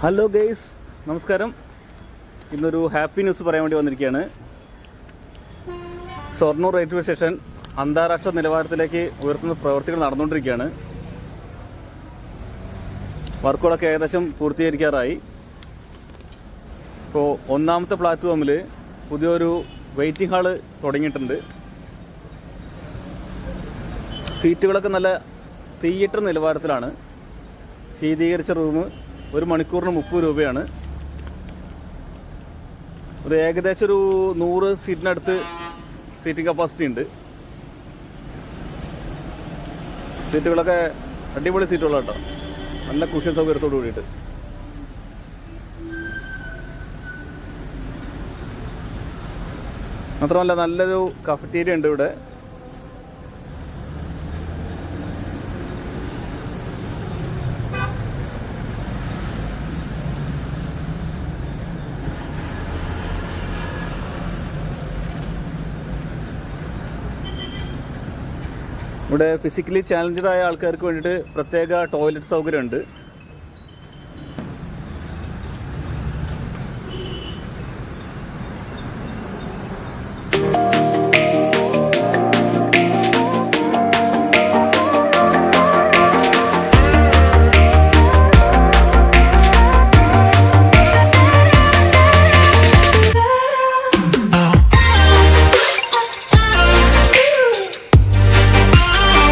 Hello guys നമസ്കാരം. ഇന്നൊരു happy news പറയാൻ വേണ്ടി വന്നിരിക്കുകയാണ്. ഷൊർണൂർ റെയിൽവേ സ്റ്റേഷൻ അന്താരാഷ്ട്ര നിലവാരത്തിലേക്ക് ഉയർത്തുന്ന പ്രവർത്തികൾ നടന്നുകൊണ്ടിരിക്കുകയാണ്. വർക്കുകളൊക്കെ ഏകദേശം പൂർത്തീകരിക്കാറായി. ഇപ്പോൾ ഒന്നാമത്തെ പ്ലാറ്റ്ഫോമിൽ പുതിയൊരു വെയിറ്റിംഗ് ഹാൾ തുടങ്ങിയിട്ടുണ്ട്. സീറ്റുകളൊക്കെ നല്ല തിയേറ്റർ നിലവാരത്തിലാണ്. ശീതീകരിച്ച റൂം ഒരു മണിക്കൂറിന് മുപ്പത് രൂപയാണ്. ഒരു ഏകദേശം ഒരു നൂറ് സീറ്റിനടുത്ത് സീറ്റിംഗ് കപ്പാസിറ്റി ഉണ്ട്. സീറ്റുകളൊക്കെ അടിപൊളി സീറ്റുകളാണ് കേട്ടോ. നല്ല കുഷ്യൻ സൗകര്യത്തോട് കൂടിയിട്ട്. മാത്രമല്ല നല്ലൊരു കഫറ്റീരിയ ഉണ്ട് ഇവിടെ. ഇവിടെ ഫിസിക്കലി ചാലഞ്ചഡ് ആയ ആൾക്കാർക്ക് വേണ്ടിയിട്ട് പ്രത്യേക ടോയ്ലറ്റ് സൗകര്യമുണ്ട്.